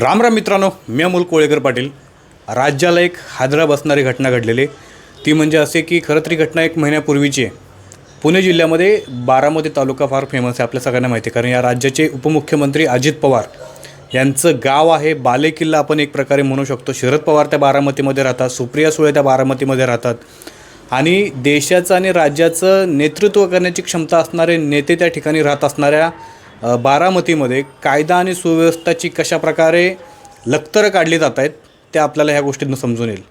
राम राम मित्रांनो मी अमोल कोळेकर पाटील. राज्याला एक हादरा बसणारी घटना घडलेली आहे. ती म्हणजे असे की खरं तरी घटना एक महिन्यापूर्वीची आहे. पुणे जिल्ह्यामध्ये बारामती तालुका फार फेमस आहे आपल्या सगळ्यांना माहिती आहे. कारण या राज्याचे उपमुख्यमंत्री अजित पवार यांचं गाव आहे बालेकिल्ला आपण एक प्रकारे म्हणू शकतो. शरद पवार त्या बारामतीमध्ये राहतात सुप्रिया सुळे त्या बारामतीमध्ये राहतात. आणि देशाचं आणि राज्याचं नेतृत्व करण्याची क्षमता असणारे नेते त्या ठिकाणी राहत असणाऱ्या बारामतीमध्ये कायदा आणि सुव्यवस्थाची कशा प्रकारे लक्तरं काढली जात आहेत ते आपल्याला ह्या गोष्टीतून समजून येईल.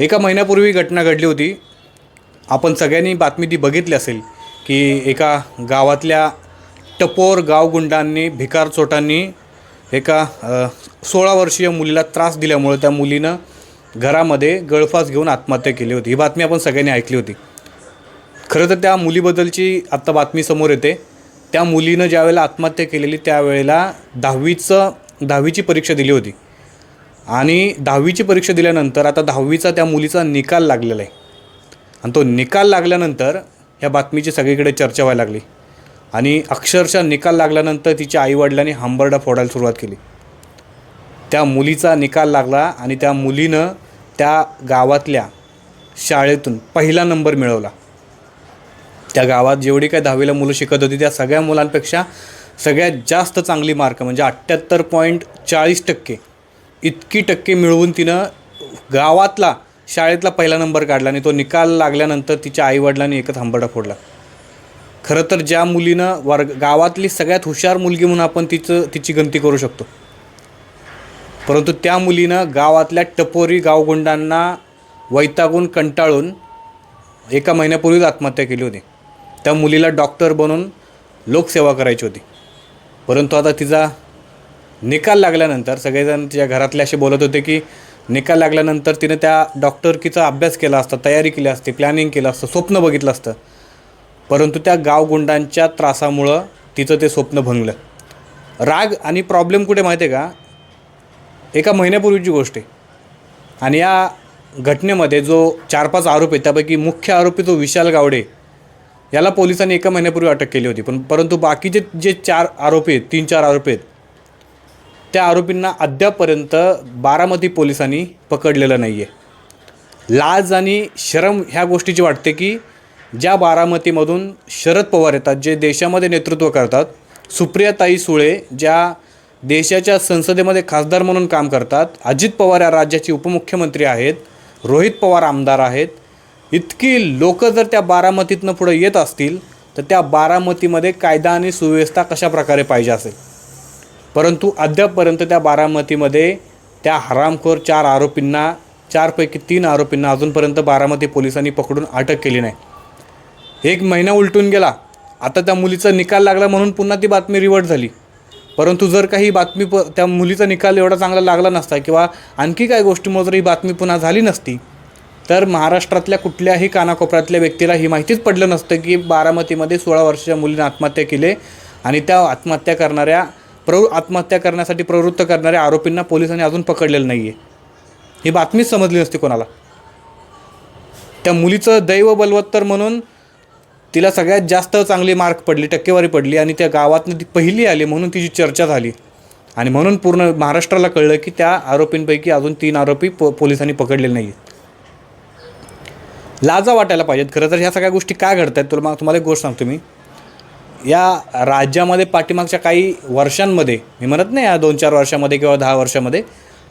एका महिन्यापूर्वी घटना घडली होती. आपण सगळ्यांनी बातमी ती बघितली असेल की एका गावातल्या टपोर गावगुंडांनी भिकार चोटांनी एका सोळा वर्षीय मुलीला त्रास दिल्यामुळे त्या मुलीनं घरामध्ये गळफास घेऊन आत्महत्या केली होती. ही बातमी आपण सगळ्यांनी ऐकली होती. खरं तर त्या मुलीबद्दलची आत्ता बातमी समोर येते. त्या मुलीनं ज्यावेळेला आत्महत्या केलेली त्यावेळेला दहावीचं दहावीची परीक्षा दिली होती. आणि दहावीची परीक्षा दिल्यानंतर आता दहावीचा त्या मुलीचा निकाल लागलेला आहे. आणि तो निकाल लागल्यानंतर ह्या बातमीची सगळीकडे चर्चा व्हायला लागली. आणि अक्षरशः निकाल लागल्यानंतर तिच्या आईवडिलांनी हांबरडा फोडायला सुरुवात केली. त्या मुलीचा निकाल लागला आणि त्या मुलीनं त्या गावातल्या शाळेतून पहिला नंबर मिळवला. त्या गावात जेवढी काय दहावीला मुलं शिकत होती त्या सगळ्या मुलांपेक्षा सगळ्यात जास्त चांगली मार्क म्हणजे अठ्ठ्याहत्तर पॉईंट चाळीस टक्के. इतकी टक्के मिळवून तिनं गावातला शाळेतला पहिला नंबर काढला आणि तो निकाल लागल्यानंतर तिच्या आईवडिलांनी एकच हंबरडा फोडला. खरं तर ज्या मुलीनं वर्ग गावातली सगळ्यात हुशार मुलगी म्हणून आपण तिचं तिची गणती करू शकतो. परंतु त्या मुलीनं गावातल्या टपोरी गावगुंडांना वैतागून कंटाळून एका महिन्यापूर्वीच आत्महत्या केली होती. त्या मुलीला डॉक्टर बनून लोकसेवा करायची होती. परंतु आता तिचा निकाल लागल्यानंतर सगळेजण तिच्या घरातले असे बोलत होते की निकाल लागल्यानंतर तिने त्या डॉक्टरकीचा अभ्यास केला असता तयारी केली असती प्लॅनिंग केलं असतं स्वप्न बघितलं असतं. परंतु त्या गावगुंडांच्या त्रासामुळं तिचं ते स्वप्न भंगलं. राग आणि प्रॉब्लेम कुठे माहिती आहे का? एका महिन्यापूर्वीची गोष्ट आहे. आणि या घटनेमध्ये जो चार पाच आरोपी आहे त्यापैकी मुख्य आरोपी जो विशाल गावडे याला पोलिसांनी एका महिन्यापूर्वी अटक केली होती. पण परंतु बाकीचे जे चार आरोपी आहेत तीन चार आरोपी आहेत त्या आरोपींना अद्यापपर्यंत बारामती पोलिसांनी पकडलेलं नाही आहे लाज आणि शरम ह्या गोष्टीची वाटते की ज्या बारामतीमधून शरद पवार येतात जे देशामध्ये नेतृत्व करतात सुप्रियाताई सुळे ज्या देशाच्या संसदेमध्ये खासदार म्हणून काम करतात अजित पवार या राज्याचे उपमुख्यमंत्री आहेत रोहित पवार आमदार आहेत इतकी लोकं जर त्या बारामतीतनं पुढं येत असतील तर त्या बारामतीमध्ये कायदा आणि सुव्यवस्था कशा प्रकारे पाहिजे असेल? परंतु अद्यापपर्यंत त्या बारामतीमध्ये त्या हरामखोर चार आरोपींना चारपैकी तीन आरोपींना अजूनपर्यंत बारामती पोलिसांनी पकडून अटक केली नाही. एक महिना उलटून गेला. आता त्या मुलीचा निकाल लागला म्हणून पुन्हा ती बातमी रिवर्ट झाली. परंतु जर काही बातमी प त्या मुलीचा निकाल एवढा चांगला लागला नसता किंवा आणखी काही गोष्टीमुळे जर ही बातमी पुन्हा झाली नसती तर महाराष्ट्रातल्या कुठल्याही कानाकोपऱ्यातल्या व्यक्तीला ही माहितीच पडलं नसतं की बारामतीमध्ये सोळा वर्षाच्या मुलीने आत्महत्या केली आणि त्या आत्महत्या करणाऱ्या प्रवृ आत्महत्या करण्यासाठी प्रवृत्त करणाऱ्या आरोपींना पोलिसांनी अजून पकडलेलं नाही आहे ही बातमीच समजली नसती कोणाला. त्या मुलीचं दैव बलवत्तर म्हणून तिला सगळ्यात जास्त चांगली मार्क पडली टक्केवारी पडली आणि त्या गावातनं ती पहिली आली म्हणून तिची चर्चा झाली. आणि म्हणून पूर्ण महाराष्ट्राला कळलं की त्या आरोपींपैकी अजून तीन आरोपी पो पोलिसांनी पकडलेले नाही आहेत लाजा वाटायला पाहिजेत. खरं तर ह्या सगळ्या गोष्टी का घडत आहेत तुला तुम्हाला एक गोष्ट सांगतो मी. या राज्यामध्ये पाठीमागच्या काही वर्षांमध्ये मी म्हणत नाही या दोन चार वर्षामध्ये किंवा दहा वर्षामध्ये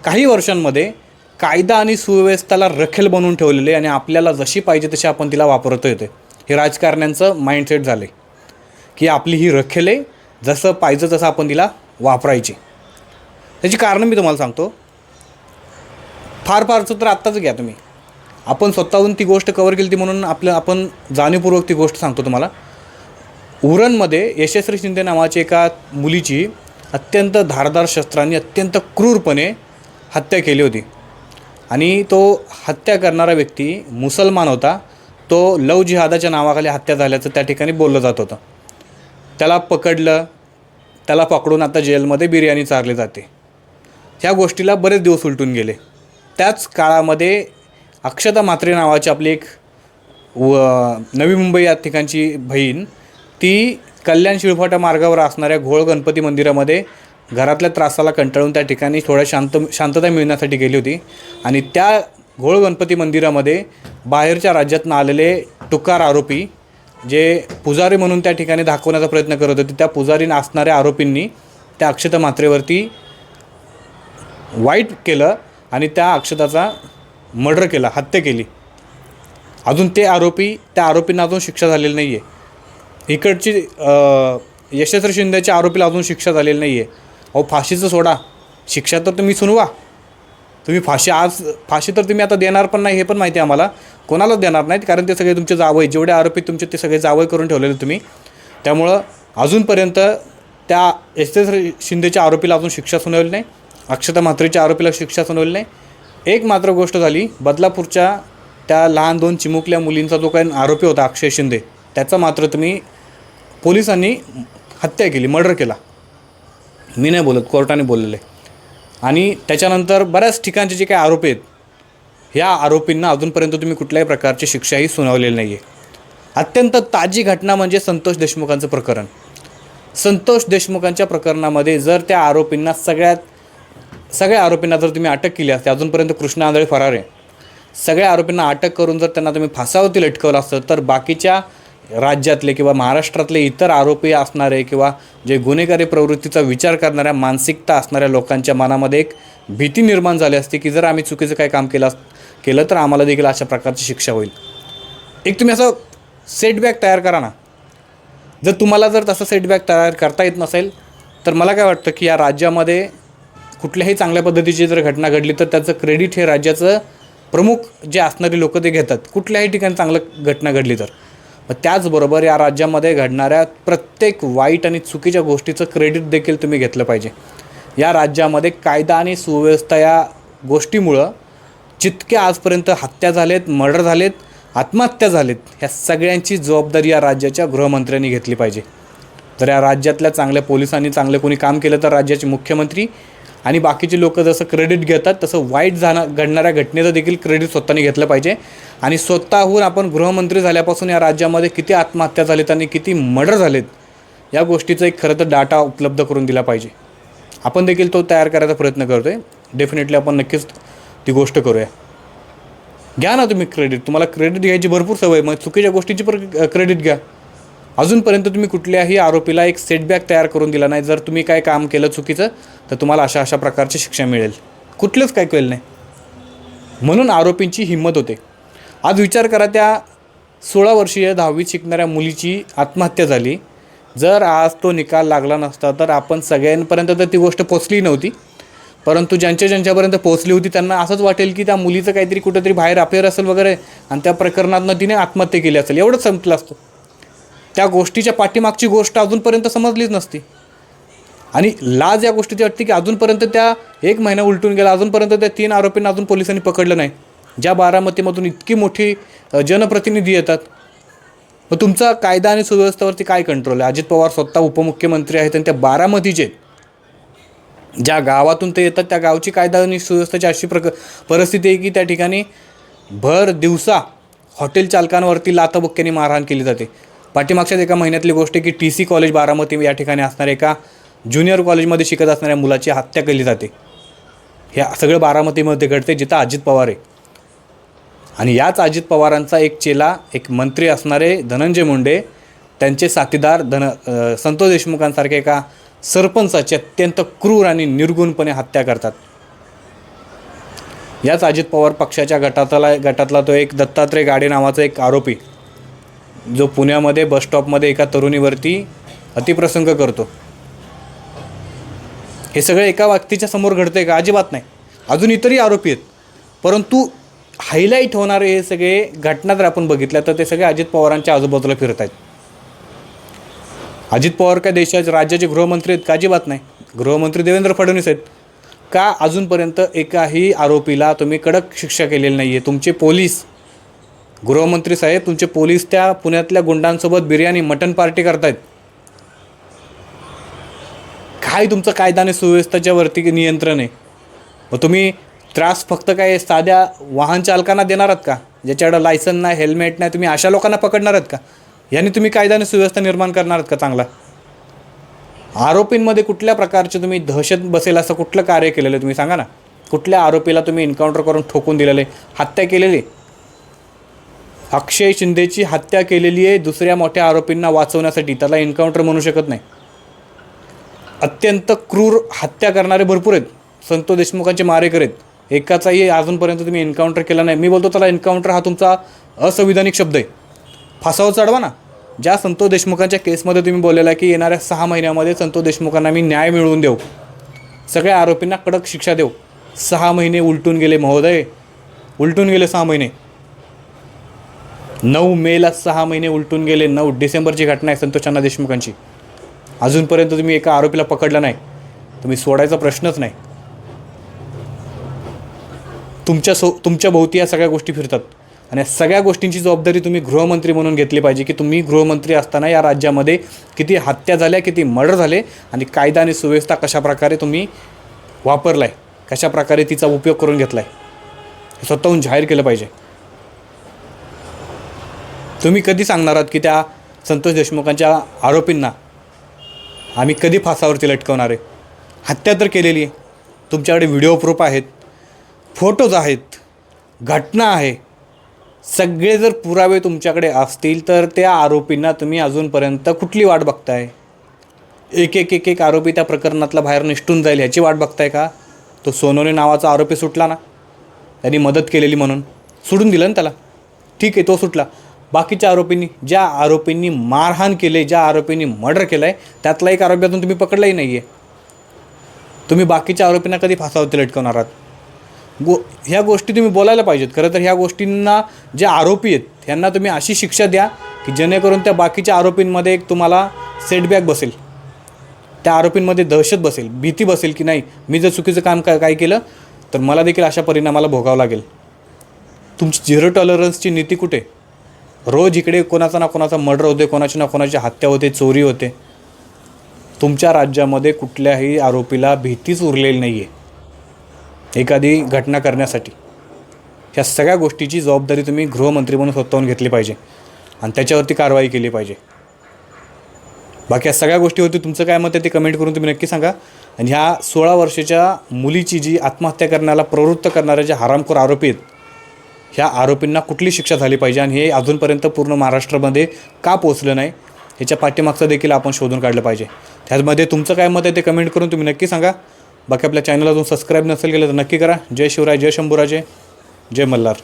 काही वर्षांमध्ये कायदा आणि सुव्यवस्थेला रखेल बनवून ठेवलेले आणि आपल्याला जशी पाहिजे तशी आपण तिला वापरतो येते हे राजकारण्यांचं माइंडसेट झालं आहे की आपली ही रखेल आहे जसं पाहिजे तसं आपण तिला वापरायची. त्याची कारणं मी तुम्हाला सांगतो. फार फारचं तर आत्ताच घ्या तुम्ही. आपण स्वतःहून ती गोष्ट कवर केली ती म्हणून आपलं आपण जाणीवपूर्वक ती गोष्ट सांगतो तुम्हाला. उरणमध्ये यशस्वी शिंदे नावाची एका मुलीची अत्यंत धारदार शस्त्रांनी अत्यंत क्रूरपणे हत्या केली होती. आणि तो हत्या करणारा व्यक्ती मुसलमान होता. तो लव जिहादाच्या नावाखाली हत्या झाल्याचं त्या ठिकाणी बोललं जात होतं. त्याला पकडलं त्याला पकडून आता जेलमध्ये बिर्याणी चारली जाते. ह्या गोष्टीला बरेच दिवस उलटून गेले. त्याच काळामध्ये अक्षता मात्रे नावाची आपली एक व नवी मुंबई या ठिकाणची बहीण ती कल्याण शिळफाटा मार्गावर असणाऱ्या घोळ गणपती मंदिरामध्ये घरातल्या त्रासाला कंटाळून त्या ठिकाणी थोड्या शांत शांतता मिळण्यासाठी गेली होती. आणि त्या घोळ गणपती मंदिरामध्ये बाहेरच्या राज्यातनं आलेले टुकार आरोपी जे पुजारी म्हणून त्या ठिकाणी दाखवण्याचा प्रयत्न करत होते त्या पुजारी असणाऱ्या आरोपींनी त्या अक्षता मात्रेवरती वाईट केलं आणि त्या अक्षताचा मर्डर केला हत्या केली. अजून ते आरोपी त्या आरोपींना अजून शिक्षा झालेली नाही आहे इकडची यशस्त्र यशस्वी शिंदेच्या आरोपीला अजून शिक्षा झालेली नाही आहे अहो फाशीचं सोडा. शिक्षा तर तुम्ही सुनवा. तुम्ही फाशी आज फाशी तर तुम्ही आता देणार पण नाही हे पण माहिती आहे आम्हाला. कोणालाच देणार नाहीत कारण ते सगळे तुमचे जावय जेवढे आरोपी तुमचे ते सगळे जावय करून ठेवलेले तुम्ही. त्यामुळं अजूनपर्यंत त्या एस एस शिंदेच्या आरोपीला अजून शिक्षा सुनावली नाही. अक्षता म्हात्रेच्या आरोपीला शिक्षा सुनावली नाही. एक मात्र गोष्ट झाली बदलापूरच्या त्या लहान दोन चिमुकल्या मुलींचा जो काही आरोपी होता अक्षय शिंदे त्याचा मात्र तुम्ही पोलिसांनी हत्या केली मर्डर केला. मी नाही बोलत कोर्टाने बोललेले. आणि त्याच्यानंतर बऱ्याच ठिकाणचे जे काही आरोपी आहेत ह्या आरोपींना अजूनपर्यंत तुम्ही कुठल्याही प्रकारची शिक्षाही सुनावलेली नाही आहे अत्यंत ताजी घटना म्हणजे संतोष देशमुखांचं प्रकरण. संतोष देशमुखांच्या प्रकरणामध्ये जर त्या आरोपींना सगळ्यात सगळ्या आरोपींना जर तुम्ही अटक केली असते अजूनपर्यंत कृष्णा आंधळे फरार आहे. सगळ्या आरोपींना अटक करून जर त्यांना तुम्ही फासावरती लटकवलं असतं तर बाकीच्या राज्यातले किंवा महाराष्ट्रातले इतर आरोपी असणारे किंवा जे गुन्हेगारी प्रवृत्तीचा विचार करणाऱ्या मानसिकता असणाऱ्या लोकांच्या मनामध्ये एक भीती निर्माण झाली असते की जर आम्ही चुकीचं काही काम केलं अस- केलं तर आम्हाला देखील अशा प्रकारची शिक्षा होईल. एक तुम्ही असं सेटबॅक तयार करा ना. जर तुम्हाला जर तसं सेटबॅक तयार करता येत नसेल तर मला काय वाटतं की या राज्यामध्ये कुठल्याही चांगल्या पद्धतीची जर घटना घडली तर त्याचं क्रेडिट हे राज्याचं प्रमुख जे असणारी लोक ते घेतात. कुठल्याही ठिकाणी चांगलं घटना घडली तर. मग त्याचबरोबर या राज्यामध्ये घडणाऱ्या प्रत्येक वाईट आणि चुकीच्या गोष्टीचं क्रेडिट देखील तुम्ही घेतलं पाहिजे. या राज्यामध्ये कायदा आणि सुव्यवस्था या गोष्टीमुळं जितके आजपर्यंत हत्या झालेत मर्डर झालेत आत्महत्या झालेत ह्या सगळ्यांची जबाबदारी या राज्याच्या गृहमंत्र्यांनी घेतली पाहिजे. तर या राज्यातल्या चांगल्या पोलिसांनी चांगलं कोणी काम केलं तर राज्याचे मुख्यमंत्री आणि बाकीचे लोक जसं क्रेडिट घेतात तसं वाईट जाणं घडणाऱ्या घटनेचं देखील क्रेडिट स्वतःने घेतलं पाहिजे. आणि स्वतःहून आपण गृहमंत्री झाल्यापासून या राज्यामध्ये किती आत्महत्या झालेत आणि किती मर्डर झालेत या गोष्टीचा एक खरं तर डाटा उपलब्ध करून दिला पाहिजे. आपण देखील तो तयार करायचा प्रयत्न करतो आहे डेफिनेटली आपण नक्कीच ती गोष्ट करूया. घ्या ना तुम्ही क्रेडिट तुम्हाला क्रेडिट घ्यायची भरपूर सवय मग चुकीच्या गोष्टीची पण क्रेडिट घ्या. अजूनपर्यंत तुम्ही कुठल्याही आरोपीला एक सेटबॅक तयार करून दिला नाही. जर तुम्ही काय काम केलं चुकीचं तर तुम्हाला अशा अशा प्रकारची शिक्षा मिळेल. कुठलंच काय केलं नाही. म्हणून आरोपींची हिंमत होते. आज विचार करा त्या सोळा वर्षीय दहावीत शिकणाऱ्या मुलीची आत्महत्या झाली. जर आज तो निकाल लागला नसता तर आपण सगळ्यांपर्यंत तर ती गोष्ट पोचली नव्हती. परंतु ज्यांच्या ज्यांच्यापर्यंत पोहोचली होती त्यांना असंच वाटेल की त्या मुलीचं काहीतरी कुठंतरी बाहेर अफेअर असेल वगैरे आणि त्या प्रकरणातनं तिने आत्महत्या केली असेल. एवढंच संपलं असतं. त्या गोष्टीच्या पाठीमागची गोष्ट अजूनपर्यंत समजलीच नसती. आणि लाज या गोष्टीची वाटते की अजूनपर्यंत त्या एक महिना उलटून गेला अजूनपर्यंत त्या तीन आरोपींना अजून पोलिसांनी पकडलं नाही. ज्या बारामतीमधून इतकी मोठी जनप्रतिनिधी येतात. मग तुमचा कायदा आणि सुव्यवस्थेवरती काय कंट्रोल आहे? अजित पवार स्वतः उपमुख्यमंत्री आहेत आणि त्या बारामतीचे ज्या गावातून ते येतात त्या गावची कायदा आणि सुव्यवस्थेची अशी प्रक परिस्थिती आहे की त्या ठिकाणी भर दिवसा हॉटेल चालकांवरती लाथाबुक्क्याने मारहाण केली जाते. पाठीमागच्याच एका महिन्यातली गोष्ट आहे की टी सी कॉलेज बारामती या ठिकाणी असणाऱ्या एका ज्युनियर कॉलेजमध्ये शिकत असणाऱ्या मुलाची हत्या केली जाते. हे सगळं बारामतीमध्ये घडते जिथं अजित पवार आहे. आणि याच अजित पवारांचा एक चेला एक मंत्री असणारे धनंजय मुंडे त्यांचे साथीदार धन संतोष देशमुखांसारख्या एका सरपंचाची अत्यंत क्रूर आणि निर्गुणपणे हत्या करतात. याच अजित पवार पक्षाच्या गटातला गटातला तो एक दत्तात्रय गाडे नावाचा एक आरोपी. जो पुण्यामध्ये बसस्टॉपमध्ये एका तरुणीवरती अतिप्रसंग करतो. हे सगळं एका व्यक्तीच्या समोर घडतंय का? अजिबात नाही. अजून इतरही आरोपी आहेत. परंतु हायलाईट होणारे हे सगळे घटना जर आपण बघितल्या तर ते सगळे अजित पवारांच्या आजूबाजूला फिरत आहेत. अजित पवार काय देशाचे राज्याचे गृहमंत्री आहेत का? अजिबात नाही. गृहमंत्री देवेंद्र फडणवीस आहेत. का अजूनपर्यंत एकाही आरोपीला तुम्ही कडक शिक्षा केलेली नाही आहे तुमचे पोलीस गृहमंत्री साहेब तुमचे पोलीस त्या पुण्यातल्या गुंडांसोबत बिर्याणी मटन पार्टी करतायत. काय तुमचं कायदाने सुव्यवस्थेच्यावरती सुव्यवस्थेच्या वरती नियंत्रण आहे? मग तुम्ही त्रास फक्त काय साध्या वाहन चालकांना देणार आहात का? ज्याच्याकडं लायसन नाही हेल्मेट नाही तुम्ही अशा लोकांना पकडणार आहात का? यांनी तुम्ही कायद्याने सुव्यवस्था निर्माण करणार आहात का चांगला? आरोपींमध्ये कुठल्या प्रकारचे तुम्ही दहशत बसेल असं कुठलं कार्य केलेलं आहे? तुम्ही सांगा ना. कुठल्या आरोपीला तुम्ही एन्काउंटर करून ठोकून दिलेलं आहे? हत्या केलेली आहे? अक्षय शिंदेची हत्या केलेली आहे दुसऱ्या मोठ्या आरोपींना वाचवण्यासाठी. त्याला एन्काउंटर म्हणू शकत नाही. अत्यंत क्रूर हत्या करणारे भरपूर आहेत. संतो देशमुखांचे मारेकर आहेत. एकाचाही अजूनपर्यंत तुम्ही एन्काउंटर केला नाही. मी बोलतो त्याला एन्काउंटर हा तुमचा असंविधानिक शब्द आहे. फासावर चढवा ना. ज्या संतोष देशमुखांच्या केसमध्ये तुम्ही बोललेला आहे की येणाऱ्या सहा महिन्यामध्ये संतोष देशमुखांना मी न्याय मिळवून देऊ. सगळ्या आरोपींना कडक शिक्षा देऊ. सहा महिने उलटून गेले महोदय. उलटून गेले सहा महिने. नऊ मेला सहा महिने उलटून गेले नऊ डिसेंबरची घटना आहे संतोषांना देशमुखांची. अजूनपर्यंत तुम्ही एका आरोपीला पकडला नाही. तुम्ही सोडायचा प्रश्नच नाही. तुमच्या सो तुमच्या भोवती या सगळ्या गोष्टी फिरतात. आणि या सगळ्या गोष्टींची जबाबदारी तुम्ही गृहमंत्री म्हणून घेतली पाहिजे की तुम्ही गृहमंत्री असताना या राज्यामध्ये किती हत्या झाल्या किती मर्डर झाले आणि कायदा आणि सुव्यवस्था कशाप्रकारे तुम्ही वापरला आहे कशाप्रकारे तिचा उपयोग करून घेतला आहे स्वतःहून जाहीर केलं पाहिजे. तुम्ही कधी सांगणार आहात की त्या संतोष देशमुखांच्या आरोपींना आम्ही कधी फासावरती लटकवणार आहे? हत्या तर केलेली आहे. तुमच्याकडे व्हिडिओ प्रूफ आहेत फोटोज आहेत घटना आहे. सगळे जर पुरावे तुमच्याकडे असतील तर त्या आरोपींना तुम्ही अजूनपर्यंत कुठली वाट बघताय? एक एक एक एक आरोपी त्या प्रकरणातला बाहेर निष्ठून जाईल ह्याची वाट बघताय का? तो सोनोने नावाचा आरोपी सुटला ना? त्यांनी मदत केलेली म्हणून. सोडून दिलं ना त्याला? ठीक आहे तो सुटला. बाकीच्या आरोपींनी ज्या आरोपींनी मारहाण केले ज्या आरोपींनी मर्डर केलं आहे त्यातला एक आरोपी अजून तुम्ही पकडलाही नाही आहे तुम्ही बाकीच्या आरोपींना कधी फासावरती लटकवणार आहात? गो ह्या गोष्टी तुम्ही बोलायला पाहिजेत. खरं तर ह्या गोष्टींना जे आरोपी आहेत ह्यांना तुम्ही अशी शिक्षा द्या की जेणेकरून त्या बाकीच्या आरोपींमध्ये एक तुम्हाला सेटबॅक बसेल. त्या आरोपींमध्ये दहशत बसेल भीती बसेल की नाही मी जर चुकीचं काम का काय केलं तर मला देखील अशा परिणामाला भोगावं लागेल. तुमची झिरो टॉलरन्सची नीती कुठे? रोज इकडे कोणाचा ना कोणाचा मर्डर होते कोणाची ना कोणाची हत्या होते चोरी होते. तुमच्या राज्यामध्ये कुठल्याही आरोपीला भीतीच उरलेली नाही आहे एखादी घटना करण्यासाठी. ह्या सगळ्या गोष्टीची जबाबदारी तुम्ही गृहमंत्री म्हणून स्वतःहून घेतली पाहिजे. आणि त्याच्यावरती कारवाई केली पाहिजे. बाकी या सगळ्या गोष्टीवरती तुमचं काय मत आहे ते कमेंट करून तुम्ही नक्की सांगा. आणि ह्या सोळा वर्षाच्या मुलीची जी आत्महत्या करण्याला प्रवृत्त करणारे जे हरामखोर आरोपी आहेत ह्या आरोपींना कुठली शिक्षा झाली पाहिजे आणि हे अजूनपर्यंत पूर्ण महाराष्ट्रामध्ये का पोचलं नाही ह्याच्या पाठीमागचं देखील आपण शोधून काढलं पाहिजे. त्यामध्ये तुमचं काय मत आहे ते कमेंट करून तुम्ही नक्की सांगा. बाकी आपल्या चॅनल अजून सबस्क्राईब नसेल केलं तर नक्की करा. जय शिवराय जय शंभूराजे जय मल्हार.